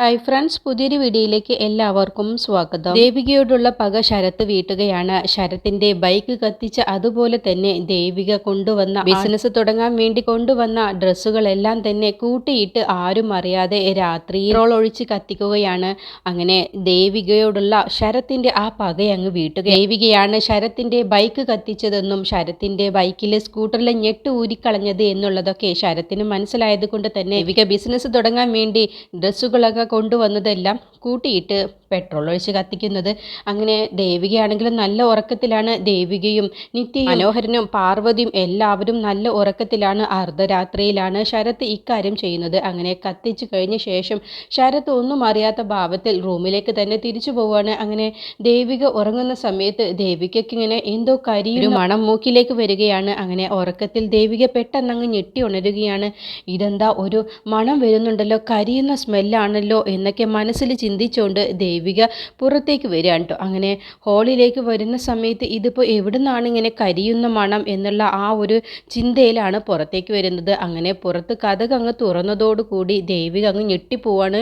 Hi friends പുതിയൊരു വീഡിയോയിലേക്ക് എല്ലാവർക്കും സ്വാഗതം. ദേവികയോടുള്ള പക ശരത്ത് വീട്ടുകയാണ്. ശരത്തിന്റെ ബൈക്ക് കത്തിച്ച് അതുപോലെ തന്നെ ദേവിക കൊണ്ടുവന്ന ബിസിനസ് തുടങ്ങാൻ വേണ്ടി കൊണ്ടുവന്ന ഡ്രസ്സുകളെല്ലാം തന്നെ കൂട്ടിയിട്ട് ആരും അറിയാതെ രാത്രി റോൾ ഒഴിച്ച് കത്തിക്കുകയാണ്. അങ്ങനെ ദേവികയോടുള്ള ശരത്തിന്റെ ആ പക അങ്ങ് വീട്ടുക ദേവികയാണ് ശരത്തിന്റെ ബൈക്ക് കത്തിച്ചതെന്നും ശരത്തിന്റെ ബൈക്കിലെ സ്കൂട്ടറിലെ ഞെട്ട് ഊരിക്കളഞ്ഞത് എന്നുള്ളതൊക്കെ ശരത്തിന് മനസ്സിലായത് കൊണ്ട് തന്നെ ദേവിക ബിസിനസ് തുടങ്ങാൻ വേണ്ടി ഡ്രസ്സുകളൊക്കെ കൊണ്ടുവന്നതെല്ലാം കൂട്ടിയിട്ട് പെട്രോൾ ഒഴിച്ച് കത്തിക്കുന്നത്. അങ്ങനെ ദേവികയാണെങ്കിലും നല്ല ഉറക്കത്തിലാണ് ദേവികയും നിത്യ മനോഹരനും പാർവതിയും എല്ലാവരും നല്ല ഉറക്കത്തിലാണ് അർദ്ധരാത്രിയിലാണ് ശരത്ത് ഇക്കാര്യം ചെയ്യുന്നത്. അങ്ങനെ കത്തിച്ച് കഴിഞ്ഞ ശേഷം ശരത്ത് ഒന്നും അറിയാത്ത ഭാവത്തിൽ റൂമിലേക്ക് തന്നെ തിരിച്ചു പോവുകയാണ് അങ്ങനെ ദേവിക ഉറങ്ങുന്ന സമയത്ത് ദേവികയ്ക്ക് ഇങ്ങനെ എന്തോ കരിയൊരു മണം മൂക്കിലേക്ക് വരികയാണ്. അങ്ങനെ ഉറക്കത്തിൽ ദേവിക പെട്ടെന്നങ്ങ് ഞെട്ടി ഉണരുകയാണ്. ഇതെന്താ ഒരു മണം വരുന്നുണ്ടല്ലോ കരിയുന്ന സ്മെല്ലാണല്ലോ എന്നൊക്കെ മനസ്സിൽ ചിന്തിച്ചുകൊണ്ട് ദേവിക പുറത്തേക്ക് വരികയാണ് കേട്ടോ. അങ്ങനെ ഹോളിലേക്ക് വരുന്ന സമയത്ത് ഇതിപ്പോൾ എവിടെ നിന്നാണ് ഇങ്ങനെ കരിയുന്ന മണം എന്നുള്ള ആ ഒരു ചിന്തയിലാണ് പുറത്തേക്ക് വരുന്നത്. അങ്ങനെ പുറത്ത് കഥക് അങ്ങ് തുറന്നതോടുകൂടി ദേവിക അങ്ങ് ഞെട്ടിപ്പോവാണ്.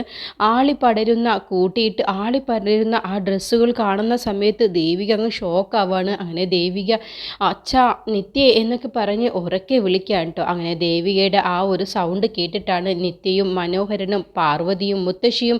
ആളി പടരുന്ന കൂട്ടിയിട്ട് ആളി പടരുന്ന ആ ഡ്രസ്സുകൾ കാണുന്ന സമയത്ത് ദേവിക അങ്ങ് ഷോക്കാവാണ്. അങ്ങനെ ദേവിക അച്ഛ നിത്യ എന്നൊക്കെ പറഞ്ഞ് ഉറക്കെ വിളിക്കുകയാണ് കേട്ടോ. അങ്ങനെ ദേവികയുടെ ആ ഒരു സൗണ്ട് കേട്ടിട്ടാണ് നിത്യയും മനോഹരനും പാർവതിയും മുത്തശ്ശിയും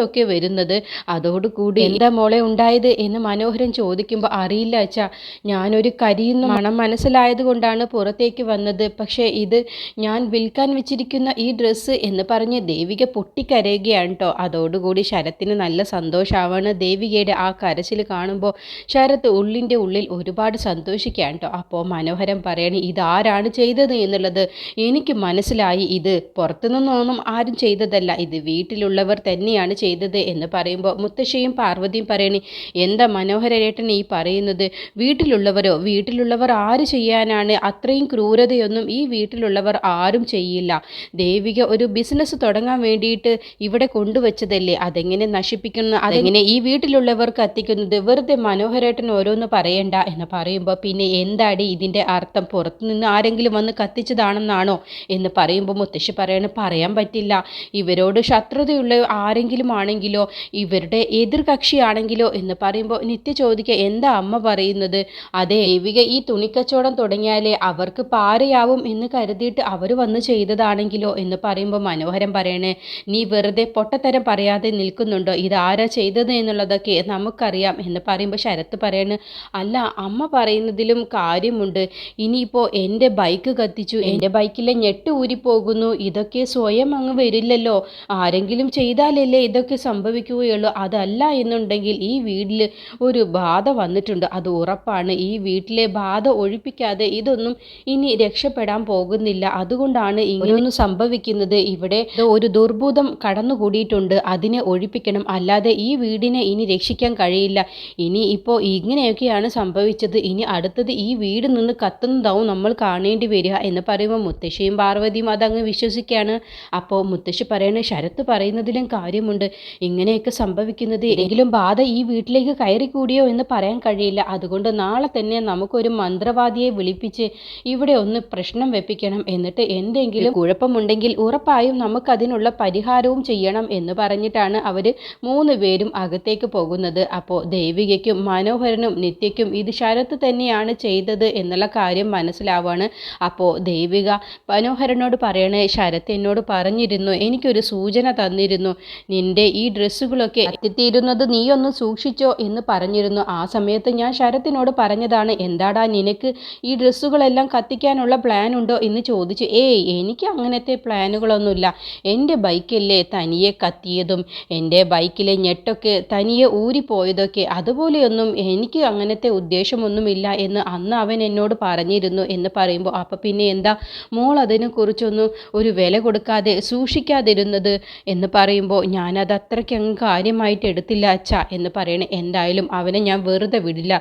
ശരത്തൊക്കെ വരുന്നത്. അതോടുകൂടി എന്താ മോളെ ഉണ്ടായത് എന്ന് മനോഹരൻ ചോദിക്കുമ്പോൾ അറിയില്ല അച്ഛാ ഞാനൊരു കരിയുന്ന മണം മനസ്സിലായത് കൊണ്ടാണ് പുറത്തേക്ക് വന്നത്. പക്ഷേ ഇത് ഞാൻ വിൽക്കാൻ വെച്ചിരിക്കുന്ന ഈ ഡ്രസ്സ് എന്ന് പറഞ്ഞ് ദേവിക പൊട്ടിക്കരയുകയാണ് കേട്ടോ അതോടുകൂടി ശരത്തിന് നല്ല സന്തോഷമാവാണ് ദേവികയുടെ ആ കരച്ചിൽ കാണുമ്പോൾ ശരത്ത് ഉള്ളിന്റെ ഉള്ളിൽ ഒരുപാട് സന്തോഷിക്കുകയാണ് കേട്ടോ അപ്പോൾ മനോഹരം പറയണേ ഇതാരാണ് ചെയ്തത് എന്നുള്ളത്? എനിക്ക് മനസ്സിലായി. ഇത് പുറത്തുനിന്നൊന്നും ആരും ചെയ്തതല്ല. ഇത് വീട്ടിലുള്ളവർ തന്നെയാണ് ചെയ്തത് എന്ന് പറയുമ്പോൾ മുത്തശ്ശിയും പാർവതിയും പറയണി എന്താ മനോഹരേട്ടൻ ഈ പറയുന്നത്? വീട്ടിലുള്ളവരോ? വീട്ടിലുള്ളവർ ആര് ചെയ്യാനാണ് അത്രയും ക്രൂരതയൊന്നും ഈ വീട്ടിലുള്ളവർ ആരും ചെയ്യില്ല. ദേവിക ഒരു ബിസിനസ് തുടങ്ങാൻ വേണ്ടിയിട്ട് ഇവിടെ കൊണ്ടുവച്ചതല്ലേ? അതെങ്ങനെ നശിപ്പിക്കുന്നു? അതെങ്ങനെ ഈ വീട്ടിലുള്ളവർക്ക് കത്തിക്കുന്നത് വെറുതെ മനോഹരേട്ടൻ ഓരോന്ന് പറയണ്ട എന്ന് പറയുമ്പോൾ പിന്നെ എന്താടി ഇതിന്റെ അർത്ഥം? പുറത്തുനിന്ന് ആരെങ്കിലും വന്ന് കത്തിച്ചതാണെന്നാണോ? എന്ന് പറയുമ്പോൾ മുത്തശ്ശി പറയണ പറയാൻ പറ്റില്ല. ഇവരോട് ശത്രുതയുള്ള ആരെങ്കിലും ആണെങ്കിലോ ഇവരുടെ എതിർകക്ഷിയാണെങ്കിലോ എന്ന് പറയുമ്പോൾ നിത്യ ചോദിക്കുക എന്താ അമ്മ പറയുന്നത്? അതെ ദേവിക ഈ തുണിക്കച്ചവടം തുടങ്ങിയാലേ അവർക്ക് പാരയാവും എന്ന് കരുതിയിട്ട് അവർ വന്ന് ചെയ്തതാണെങ്കിലോ എന്ന് പറയുമ്പോൾ മനോഹരം പറയണേ നീ വെറുതെ പൊട്ടത്തരം പറയാതെ നിൽക്കുന്നുണ്ടോ? ഇത് ആരാ ചെയ്തത് എന്നുള്ളതൊക്കെ നമുക്കറിയാം എന്ന് പറയുമ്പോൾ ശരത്ത് പറയണ് അല്ല അമ്മ പറയുന്നതിലും കാര്യമുണ്ട്. ഇനിയിപ്പോൾ എന്റെ ബൈക്ക് കത്തിച്ചു എന്റെ ബൈക്കിലെ ഞെട്ട് ഊരിപ്പോകുന്നു. ഇതൊക്കെ സ്വയം അങ്ങ് വരില്ലല്ലോ. ആരെങ്കിലും ചെയ്താലല്ലേ ഇതൊക്കെ സംഭവിക്കുകയുള്ളൂ അതല്ല എന്നുണ്ടെങ്കിൽ ഈ വീട്ടിൽ ഒരു ബാധ വന്നിട്ടുണ്ട്. അത് ഉറപ്പാണ്. ഈ വീട്ടിലെ ബാധ ഒഴിപ്പിക്കാതെ ഇതൊന്നും ഇനി രക്ഷപ്പെടാൻ പോകുന്നില്ല. അതുകൊണ്ടാണ് ഇങ്ങനെയൊന്നും സംഭവിക്കുന്നത്. ഇവിടെ ഒരു ദുർഭൂതം കടന്നുകൂടിയിട്ടുണ്ട്. അതിനെ ഒഴിപ്പിക്കണം. അല്ലാതെ ഈ വീടിനെ ഇനി രക്ഷിക്കാൻ കഴിയില്ല. ഇനി ഇപ്പോൾ ഇങ്ങനെയൊക്കെയാണ് സംഭവിച്ചത്. ഇനി അടുത്തത് ഈ വീട് നിന്ന് കത്തുന്നതാവും നമ്മൾ കാണേണ്ടി വരിക എന്ന് പറയുമ്പോൾ മുത്തശ്ശിയും പാർവതിയും അതങ്ങ് വിശ്വസിക്കുകയാണ്. അപ്പോൾ മുത്തശ്ശി പറയണ ശരത്ത് പറയുന്നതിലും കാര്യമുണ്ട്. ഇങ്ങനെയൊക്കെ സംഭവിക്കുന്നത്. ഏതെങ്കിലും ബാധ ഈ വീട്ടിലേക്ക് കയറി കൂടിയോ എന്ന് പറയാൻ കഴിയില്ല. അതുകൊണ്ട് നാളെ തന്നെ നമുക്കൊരു മന്ത്രവാദിയെ വിളിപ്പിച്ച് ഇവിടെ ഒന്ന് പ്രശ്നം വെപ്പിക്കണം. എന്നിട്ട് എന്തെങ്കിലും കുഴപ്പമുണ്ടെങ്കിൽ ഉറപ്പായും നമുക്കതിനുള്ള പരിഹാരവും ചെയ്യണം എന്ന് പറഞ്ഞിട്ടാണ് അവർ മൂന്ന് പേരും അകത്തേക്ക് പോകുന്നത്. അപ്പോൾ ദേവികയ്ക്കും മനോഹരനും നിത്യയ്ക്കും ഇത് ശരത്ത് തന്നെയാണ് ചെയ്തത് എന്നുള്ള കാര്യം മനസ്സിലാവാണ്. അപ്പോൾ ദേവിക മനോഹരനോട് പറയണേ ശരത്ത് എന്നോട് പറഞ്ഞിരുന്നു. എനിക്കൊരു സൂചന തന്നിരുന്നു. നിന്റെ ഈ ഡ്രസ്സുകളൊക്കെ എത്തിത്തീരുന്നത് നീ ഒന്ന് സൂക്ഷിച്ചോ എന്ന് പറഞ്ഞിരുന്നു. ആ സമയത്ത് ഞാൻ ശരത്തിനോട് പറഞ്ഞതാണ് എന്താടാ നിനക്ക് ഈ ഡ്രസ്സുകളെല്ലാം കത്തിക്കാനുള്ള പ്ലാൻ ഉണ്ടോ? എന്ന് ചോദിച്ചു. ഏയ് എനിക്ക് അങ്ങനത്തെ പ്ലാനുകളൊന്നുമില്ല എന്റെ ബൈക്കല്ലേ തനിയെ കത്തിയതും എന്റെ ബൈക്കിലെ ഞെട്ടൊക്കെ തനിയെ ഊരിപ്പോയതൊക്കെ. അതുപോലെയൊന്നും എനിക്ക് അങ്ങനത്തെ ഉദ്ദേശമൊന്നുമില്ല എന്ന് അന്ന് അവൻ എന്നോട് പറഞ്ഞിരുന്നു എന്ന് പറയുമ്പോൾ അപ്പം പിന്നെ എന്താ? മോൾ അതിനെക്കുറിച്ചൊന്നും ഒരു വില കൊടുക്കാതെ സൂക്ഷിക്കാതിരുന്നത്? എന്ന് പറയുമ്പോൾ ഞാനത് അത്രയ്ക്ക് അങ്ങ് കാര്യമായിട്ട് എടുത്തില്ല അച്ഛ എന്ന് പറയണേ. എന്തായാലും അവനെ ഞാൻ വെറുതെ വിടില്ല.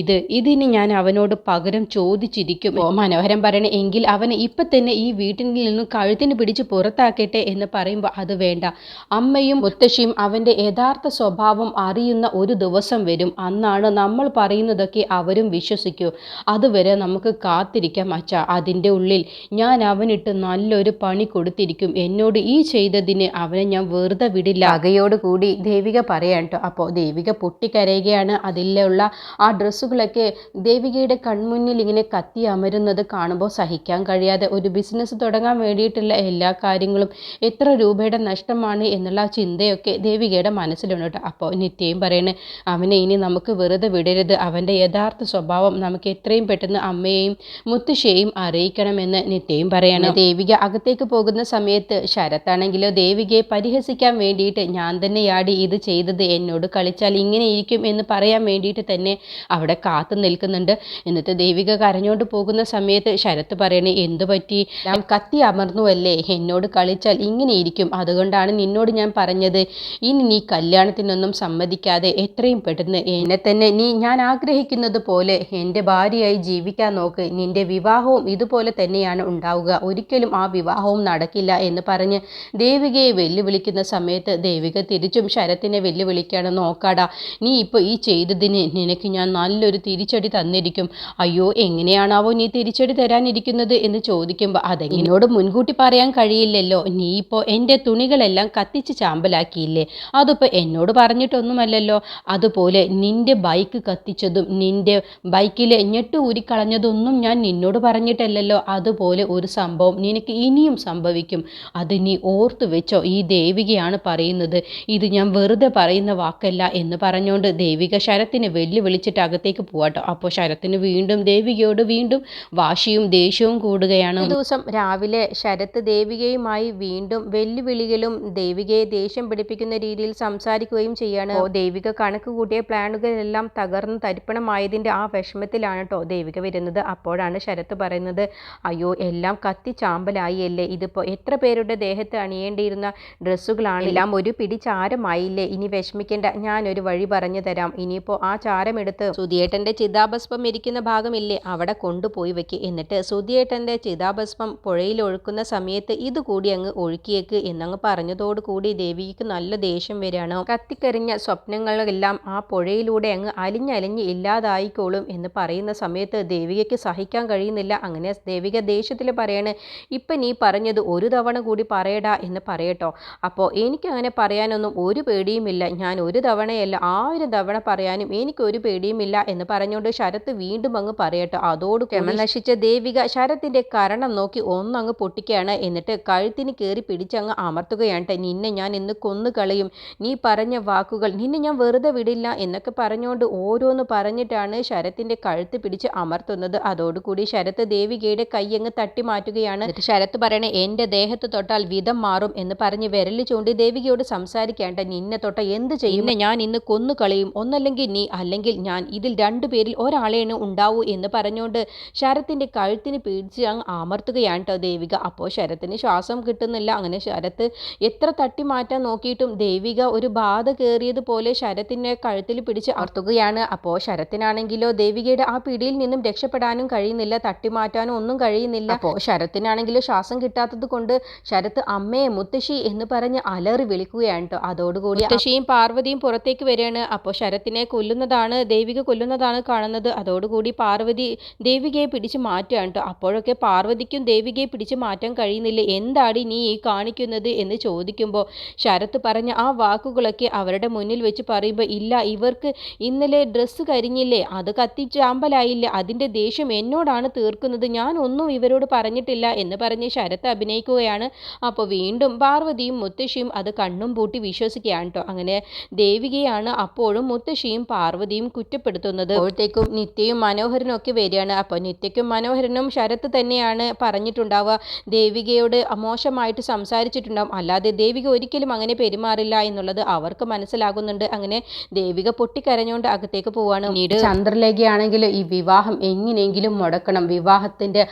ഇത് ഇതിന് ഞാൻ അവനോട് പകരം ചോദിച്ചിരിക്കും ഓ മനോഹരം പറയണേ. എങ്കിൽ അവനെ ഇപ്പം തന്നെ ഈ വീട്ടിൽ നിന്നും കഴുത്തിന് പിടിച്ച് പുറത്താക്കട്ടെ എന്ന് പറയുമ്പോൾ അത് വേണ്ട. അമ്മയും മുത്തശ്ശിയും അവന്റെ യഥാർത്ഥ സ്വഭാവം അറിയുന്ന ഒരു ദിവസം വരും. അന്നാണ് നമ്മൾ പറയുന്നതൊക്കെ അവരും വിശ്വസിക്കൂ. അതുവരെ നമുക്ക് കാത്തിരിക്കാം അച്ഛ. അതിന്റെ ഉള്ളിൽ ഞാൻ അവനിട്ട് നല്ലൊരു പണി കൊടുത്തിരിക്കും. എന്നോട് ഈ ചെയ്തതിന് അവനെ ഞാൻ വെറുതെ വിടില്ല. അകയോട് കൂടി ദേവിക പറയാം കേട്ടോ അപ്പോൾ ദേവിക പൊട്ടിക്കരയുകയാണ്. അതിലുള്ള ആ ഡ്രസ്സുകളൊക്കെ ദേവികയുടെ കൺമുന്നിൽ ഇങ്ങനെ കത്തി അമരുന്നത് കാണുമ്പോൾ സഹിക്കാൻ കഴിയാതെ ഒരു ബിസിനസ് തുടങ്ങാൻ വേണ്ടിയിട്ടുള്ള എല്ലാ കാര്യങ്ങളും എത്ര രൂപയുടെ നഷ്ടമാണ് എന്നുള്ള ആ ചിന്തയൊക്കെ ദേവികയുടെ മനസ്സിലുണ്ട് കേട്ടോ അപ്പോൾ നിത്യയും പറയുന്നത് അവനെ ഇനി നമുക്ക് വെറുതെ വിടരുത്. അവന്റെ യഥാർത്ഥ സ്വഭാവം നമുക്ക് എത്രയും പെട്ടെന്ന് അമ്മയെയും മുത്തശ്ശിയെയും അറിയിക്കണമെന്ന് നിത്യയും പറയാണ്. ദേവിക അകത്തേക്ക് പോകുന്ന സമയത്ത് ശരത്താണെങ്കിലോ ദേവികയെ പരിഹസിക്കാൻ വേണ്ടിയിട്ട് ഞാൻ തന്നെയാടി ഇത് ചെയ്തത് എന്നോട് കളിച്ചാൽ ഇങ്ങനെ ഇരിക്കും എന്ന് പറയാൻ വേണ്ടിയിട്ട് തന്നെ അവിടെ കാത്തു നിൽക്കുന്നുണ്ട്. എന്നിട്ട് ദേവിക കരഞ്ഞോണ്ട് പോകുന്ന സമയത്ത് ശരത്ത് പറയണേ എന്തു പറ്റി? ഞാൻ കത്തി അമർന്നു അല്ലേ? എന്നോട് കളിച്ചാൽ ഇങ്ങനെ ഇരിക്കും. അതുകൊണ്ടാണ് നിന്നോട് ഞാൻ പറഞ്ഞത്. ഇനി നീ കല്യാണത്തിനൊന്നും സമ്മതിക്കാതെ എത്രയും പെട്ടെന്ന് എന്നെ തന്നെ നീ ഞാൻ ആഗ്രഹിക്കുന്നത് പോലെ എന്റെ ഭാര്യയായി ജീവിക്കാൻ നോക്ക്. നിന്റെ വിവാഹവും ഇതുപോലെ തന്നെയാണ് ഉണ്ടാവുക. ഒരിക്കലും ആ വിവാഹവും നടക്കില്ല എന്ന് പറഞ്ഞ് ദേവികയെ വെല്ലുവിളിക്കുന്ന സമയത്ത് ദേവിക തിരിച്ചും ശരത്തിനെ വെല്ലുവിളിക്കുകയാണ് നോക്കാടാ നീ ഇപ്പോൾ ഈ ചെയ്തതിന് നിനക്ക് ഞാൻ നല്ലൊരു തിരിച്ചടി തന്നിരിക്കും. അയ്യോ എങ്ങനെയാണാവോ നീ തിരിച്ചടി തരാനിരിക്കുന്നത് എന്ന് ചോദിക്കുമ്പോൾ അതെങ്ങനോട് മുൻകൂട്ടി പറയാൻ കഴിയില്ലല്ലോ. നീ ഇപ്പോൾ എന്റെ തുണികളെല്ലാം കത്തിച്ച് ചാമ്പലാക്കിയില്ലേ? അതിപ്പോൾ എന്നോട് പറഞ്ഞിട്ടൊന്നുമല്ലല്ലോ. അതുപോലെ നിന്റെ ബൈക്ക് കത്തിച്ചതും നിന്റെ ബൈക്കിൽ ഞെട്ട് ഊരിക്കളഞ്ഞതൊന്നും ഞാൻ നിന്നോട് പറഞ്ഞിട്ടല്ലല്ലോ. അതുപോലെ ഒരു സംഭവം നിനക്ക് ഇനിയും സംഭവിക്കും. അത് നീ ഓർത്തു വെച്ചോ. ഈ ദേവികയാണ് പറയുന്നത്. ഇത് ഞാൻ വെറുതെ പറയുന്ന വാക്കല്ല എന്ന് പറഞ്ഞുകൊണ്ട് ദേവിക ശരത്തിനെ വെല്ലുവിളിച്ചിട്ട് അകത്തേക്ക് പോവാട്ടോ. അപ്പോൾ ശരത്തിന് വീണ്ടും ദേവികയോട് വീണ്ടും വാശിയും ദേഷ്യവും കൂടുകയാണ്. ഒരു ദിവസം രാവിലെ ശരത്ത് ദേവികയുമായി വീണ്ടും വെല്ലുവിളികളും ദേവികയെ ദേഷ്യം പിടിപ്പിക്കുന്ന രീതിയിൽ സംസാരിക്കുകയും ചെയ്യാണ്. ദേവിക കണക്ക് കൂട്ടിയ പ്ലാനുകളെല്ലാം തകർന്ന് തരിപ്പണമായതിന്റെ ആ വിഷമത്തിലാണ് കേട്ടോ ദേവിക വരുന്നത്. അപ്പോഴാണ് ശരത്ത് പറയുന്നത് അയ്യോ എല്ലാം കത്തി ചാമ്പലായി അല്ലേ? ഇതിപ്പോൾ എത്ര പേരുടെ ദേഹത്ത് അണിയേണ്ടിയിരുന്ന ഡ്രസ്സുകളാണ്? എല്ലാം ഒരു പിടി ചാരമായില്ലേ ഇനി വിഷമിക്കേണ്ട. ഞാനൊരു വഴി പറഞ്ഞു തരാം. ഇനിയിപ്പോൾ ആ ചാരമെടുത്ത് സുധിയേട്ടന്റെ ചിതാഭസ്മം ഇരിക്കുന്ന ഭാഗമില്ലേ? അവിടെ കൊണ്ടുപോയി വെക്ക്. എന്നിട്ട് സുധിയേട്ടന്റെ ചിതാഭസ്മം പുഴയിൽ ഒഴുക്കുന്ന സമയത്ത് ഇത് കൂടി അങ്ങ് ഒഴുക്കിയേക്ക് എന്നങ്ങ് പറഞ്ഞതോട് കൂടി ദേവിക്ക് നല്ല ദേഷ്യം വരികയാണ്. കത്തിക്കരിഞ്ഞ സ്വപ്നങ്ങളെല്ലാം ആ പുഴയിലൂടെ അങ്ങ് അലിഞ്ഞലിഞ്ഞ് ഇല്ലാതായിക്കോളും എന്ന് പറയുന്ന സമയത്ത് ദേവികയ്ക്ക് സഹിക്കാൻ കഴിയുന്നില്ല. അങ്ങനെ ദേവിക ദേഷ്യത്തിൽ പറയാണ് ഇപ്പം നീ പറഞ്ഞത് ഒരു തവണ കൂടി പറയടാ എന്ന് പറയട്ടോ. അപ്പോൾ എനിക്കങ്ങനെ പറയാനൊന്നും ഒരു പേടിയുമില്ല. ഞാൻ ഒരു തവണയല്ല ആയിരം തവണ പറയാനും എനിക്കൊരു പേടിയുമില്ല എന്ന് പറഞ്ഞുകൊണ്ട് ശരത്ത് വീണ്ടും അങ്ങ് പറയട്ടെ. അതോട് ക്ഷമ നശിച്ച ദേവിക ശരത്തിന്റെ കരണം നോക്കി ഒന്നങ്ങ് പൊട്ടിക്കുകയാണ്. എന്നിട്ട് കഴുത്തിന് കയറി പിടിച്ചങ്ങ് അമർത്തുകയാണ് നിന്നെ ഞാൻ ഇന്ന് കൊന്നു കളയും നീ പറഞ്ഞ വാക്കുകൾ നിന്നെ ഞാൻ വെറുതെ വിടില്ല എന്നൊക്കെ പറഞ്ഞുകൊണ്ട് ഓരോന്ന് പറഞ്ഞിട്ടാണ് ശരത്തിന്റെ കഴുത്ത് പിടിച്ച് അമർത്തുന്നത്. അതോടുകൂടി ശരത്ത് ദേവികയുടെ കൈ അങ്ങ് തട്ടി മാറ്റുകയാണ്. ശരത്ത് പറയണേ എന്റെ ദേഹത്ത് തൊട്ടാൽ വിധം മാറും എന്ന് പറഞ്ഞ് വിരൽ ചൂണ്ടി ദേവികയോട് സംസാരിക്കേണ്ട നിന്നെ തൊട്ട എന്ത് ചെയ്യുന്ന ഞാൻ ഇന്ന് കൊന്നു കളയും. ഒന്നല്ലെങ്കിൽ നീ അല്ലെങ്കിൽ ഞാൻ. ഇതിൽ രണ്ടു പേരിൽ ഒരാളെയാണ് ഉണ്ടാവൂ എന്ന് പറഞ്ഞുകൊണ്ട് ശരത്തിന്റെ കഴുത്തിന് പിടിച്ച് അങ്ങ് അമർത്തുകയാണ് കേട്ടോ ദേവിക. അപ്പോൾ ശരത്തിന് ശ്വാസം കിട്ടുന്നില്ല. അങ്ങനെ ശരത്ത് എത്ര തട്ടി മാറ്റാൻ നോക്കിയിട്ടും ദേവിക ഒരു ബാധ കയറിയതുപോലെ ശരത്തിന്റെ കഴുത്തിൽ പിടിച്ച് അമർത്തുകയാണ്. അപ്പോൾ ശരത്തിനാണെങ്കിലോ ദേവികയുടെ ആ പിടിയിൽ നിന്നും രക്ഷപ്പെടാനും കഴിയുന്നില്ല. തട്ടി മാറ്റാനും ഒന്നും കഴിയുന്നില്ല. അപ്പോൾ ശരത്തിനാണെങ്കിലോ ശ്വാസം കിട്ടാത്തത് കൊണ്ട് ശരത്ത് അമ്മയെ മുത്തശ്ശി എന്ന് പറഞ്ഞ് അലറി വിളിക്കുകയാണ്. കേട്ടോ അതോടുകൂടി മുത്തശ്ശിയും പാർവതിയും പുറത്തേക്ക് വരികയാണ്. അപ്പോൾ ശരത്തിനെ കൊല്ലുന്നതാണ് ദേവിക കൊല്ലുന്നതാണ് കാണുന്നത്. അതോടുകൂടി പാർവതി ദേവികയെ പിടിച്ച് മാറ്റുകയാണ് കേട്ടോ അപ്പോഴൊക്കെ പാർവതിക്കും ദേവികയെ പിടിച്ച് മാറ്റാൻ കഴിയുന്നില്ല. എന്താടി നീ ഈ കാണിക്കുന്നത് എന്ന് ചോദിക്കുമ്പോൾ ശരത്ത് പറഞ്ഞ ആ വാക്കുകളൊക്കെ അവരുടെ മുന്നിൽ വെച്ച് പറയുമ്പോൾ ഇല്ല ഇവർക്ക് ഇന്നലെ ഡ്രസ്സ് കരിഞ്ഞില്ലേ? അത് കത്തിച്ചാമ്പലായില്ലേ അതിന്റെ ദേഷ്യം എന്നോടാണ് തീർക്കുന്നത്. ഞാൻ ഒന്നും ഇവരോട് പറഞ്ഞിട്ടില്ല എന്ന് പറഞ്ഞ് ശരത്ത് അഭിനയിക്കുകയാണ്. അപ്പോൾ വീണ്ടും പാർവതിയും മുത്തശ്ശിയും അത് കണ്ണും പൂട്ടി വിശ്വസിക്കുകയാണ് കേട്ടോ അങ്ങനെ ദേവികയാണ് അപ്പോഴും മുത്തശ്ശിയും പാർവതിയും കുറ്റപ്പെടുത്തുന്നത്. അപ്പോഴത്തേക്കും നിത്യയും മനോഹരനും ഒക്കെ വരികയാണ്. അപ്പോൾ നിത്യയ്ക്കും മനോഹരനും ശരത്ത് തന്നെയാണ് പറഞ്ഞിട്ടുണ്ടാവുക. ദേവികയോട് മോശമായിട്ട് സംസാരിച്ചിട്ടുണ്ടാവും. അല്ലാതെ ദേവിക ഒരിക്കലും അങ്ങനെ പെരുമാറില്ല എന്നുള്ളത് അവർക്ക് മനസ്സിലാകുന്നുണ്ട്. അങ്ങനെ ദേവിക പൊട്ടിക്കരഞ്ഞുകൊണ്ട് അകത്തേക്ക് പോവാണ്. പിന്നീട് ചന്ദ്രലേഖയാണെങ്കിൽ ഈ വിവാഹം എങ്ങനെയെങ്കിലും മുടക്കണം. വിവാഹത്തിന്റെ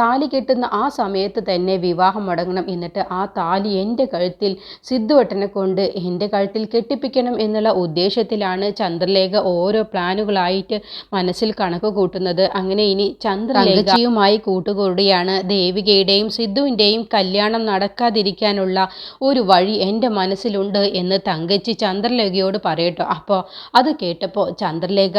താലി കെട്ടുന്ന ആ സമയത്ത് തന്നെ വിവാഹം മുടങ്ങണം. എന്നിട്ട് ആ താലി എന്റെ കഴുത്തിൽ സിദ്ധുവട്ടനെ കൊണ്ട് എന്റെ കഴുത്തിൽ കെട്ടിപ്പിക്കണം എന്നുള്ള ഉദ്ദേശത്തിലാണ് ചന്ദ്രലേഖ ഓരോ പ്ലാനുകളായിട്ട് മനസ്സിൽ കണക്ക് കൂട്ടുന്നത്. അങ്ങനെ ഇനി ചന്ദ്രലേഖയുമായി കൂട്ടുകൂടിയാണ് ദേവികയുടെയും സിദ്ധുവിന്റെയും കല്യാണം നടക്കാതിരിക്കാനുള്ള ഒരു വഴി എന്റെ മനസ്സിലുണ്ട് എന്ന് തങ്കച്ചി ചന്ദ്രലേഖയോട് പറയട്ടോ. അപ്പോൾ അത് കേട്ടപ്പോൾ ചന്ദ്രലേഖ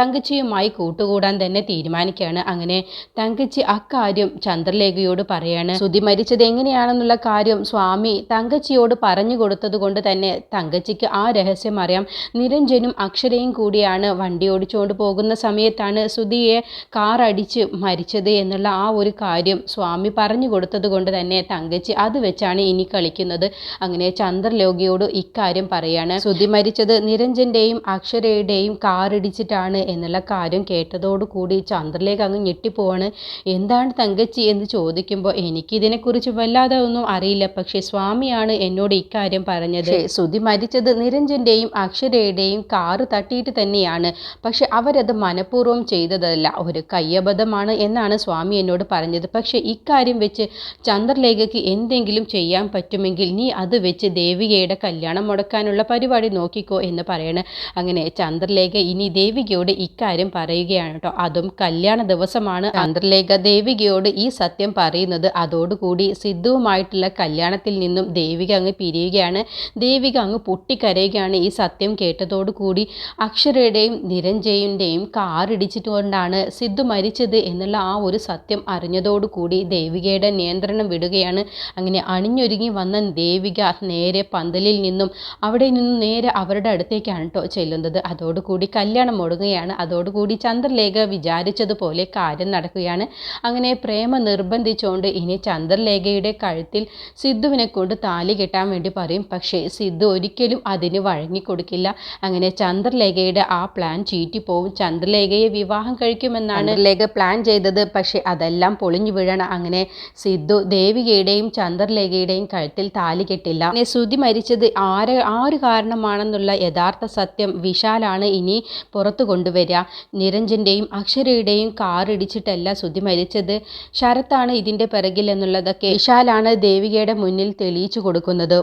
തങ്കച്ചിയുമായി കൂട്ടുകൂടാൻ തന്നെ തീരുമാനിക്കുകയാണ്. അങ്ങനെ തങ്കച്ചി അക്കാര്യം ചന്ദ്രലേഖയോട് പറയാണ്. ശ്രുതി മരിച്ചത് എങ്ങനെയാണെന്നുള്ള കാര്യം സ്വാമി തങ്കച്ചിയോട് പറഞ്ഞു കൊടുത്തത് കൊണ്ട് തന്നെ തങ്കച്ചിക്ക് ആ രഹസ്യം അറിയാം. നിരഞ്ജനും അക്ഷരയും കൂടിയാണ് വണ്ടി ഓടിച്ചുകൊണ്ട് പോകുന്ന സമയത്താണ് സുധിയെ കാർ അടിച്ച് മരിച്ചത് എന്നുള്ള ആ ഒരു കാര്യം സ്വാമി പറഞ്ഞു കൊടുത്തത് കൊണ്ട് തന്നെ തങ്കച്ചി അത് വെച്ചാണ് ഇനി കളിക്കുന്നത്. അങ്ങനെ ചന്ദ്രലോകിയോട് ഇക്കാര്യം പറയാണ്. സുധി മരിച്ചത് നിരഞ്ജന്റെയും അക്ഷരയുടെയും കാർ അടിച്ചിട്ടാണ് എന്നുള്ള കാര്യം കേട്ടതോടുകൂടി ചന്ദ്രലേഖ അങ്ങ് ഞെട്ടിപ്പോവാണ്. എന്താണ് തങ്കച്ചി എന്ന് ചോദിക്കുമ്പോൾ എനിക്കിതിനെക്കുറിച്ച് വല്ലാതെ ഒന്നും അറിയില്ല. പക്ഷേ സ്വാമിയാണ് എന്നോട് ഇക്കാര്യം പറഞ്ഞത്. ശ്രുതി മരിച്ചത് നിരഞ്ജന്റെയും അക്ഷരയുടെയും കാറ് തട്ടിയിട്ട് തന്നെയാണ്. പക്ഷെ അവരത് മനഃപൂർവം ചെയ്തതല്ല. ഒരു കയ്യബദ്ധമാണ് എന്നാണ് സ്വാമി എന്നോട് പറഞ്ഞത്. പക്ഷേ ഇക്കാര്യം വെച്ച് ചന്ദ്രലേഖയ്ക്ക് എന്തെങ്കിലും ചെയ്യാൻ പറ്റുമെങ്കിൽ നീ അത് വെച്ച് ദേവികയുടെ കല്യാണം മുടക്കാനുള്ള പരിപാടി നോക്കിക്കോ എന്ന് പറയണ്. അങ്ങനെ ചന്ദ്രലേഖ ഇനി ദേവികയോട് ഇക്കാര്യം പറയുകയാണ് കേട്ടോ. അതും കല്യാണ ദിവസമാണ്. ചന്ദ്രലേഖ ദേവികയോട് ഈ സത്യം പറയുന്നത്. അതോടുകൂടി സിദ്ധുവുമായിട്ടുള്ള കല്യാണത്തിൽ നിന്നും ദേവിക അങ്ങ് പിരിയുകയാണ് ദേവിക അങ്ങ് പൊട്ടിക്കരയുകയാണ് ഈ സത്യം കേട്ടതോടുകൂടി. അക്ഷരയുടെയും നിരഞ്ജയുടെയും കാറിടിച്ചിട്ടുകൊണ്ടാണ് സിദ്ധു മരിച്ചത് എന്നുള്ള ആ ഒരു സത്യം അറിഞ്ഞതോടുകൂടി ദേവികയുടെ നിയന്ത്രണം വിടുകയാണ്. അങ്ങനെ അണിഞ്ഞൊരുങ്ങി വന്ന ദേവിക നേരെ പന്തലിൽ നിന്നും അവിടെ നിന്നും നേരെ അവരുടെ അടുത്തേക്കാണ് കേട്ടോ ചെല്ലുന്നത്. അതോടുകൂടി കല്യാണം മുടങ്ങുകയാണ്. അതോടുകൂടി ചന്ദ്രലേഖ വിചാരിച്ചതുപോലെ കാര്യം നടക്കുകയാണ്. അങ്ങനെ പ്രേമ നിർബന്ധിച്ചുകൊണ്ട് ഇനി ചന്ദ്രലേഖയുടെ കഴുത്തിൽ സിദ്ധുവിനെ കൊണ്ട് താലി കെട്ടാൻ വേണ്ടി പറയും. പക്ഷേ സിദ്ധു ഒരിക്കലും അതിന് വഴങ്ങിക്കൊടുക്കില്ല. അങ്ങനെ ചന്ദ്രലേഖയുടെ ആ പ്ലാൻ ചീറ്റിപ്പോവും. ചന്ദ്രലേഖയെ വിവാഹം കഴിക്കുമെന്നാണ് ലേഖ പ്ലാൻ ചെയ്തത്. പക്ഷേ അതെല്ലാം പൊളിഞ്ഞു വീഴണം. അങ്ങനെ സിദ്ധു ദേവികയുടെയും ചന്ദ്രലേഖയുടെയും കഴുത്തിൽ താലി കെട്ടില്ല. അങ്ങനെ ശ്രുതി മരിച്ചത് ആര് ആര് കാരണമാണെന്നുള്ള യഥാർത്ഥ സത്യം വിശാലാണ് ഇനി പുറത്തു കൊണ്ടുവരിക. നിരഞ്ജന്റെയും അക്ഷരയുടെയും കാറിടിച്ചിട്ടല്ല ശ്രുതി മരിച്ചത്. ശരത്താണ് ഇതിന്റെ പിറകിൽ എന്നുള്ളതൊക്കെ വിശാലാണ് ദേവികയുടെ മുന്നിൽ തെളിയിച്ചു കൊടുക്കുന്നത്.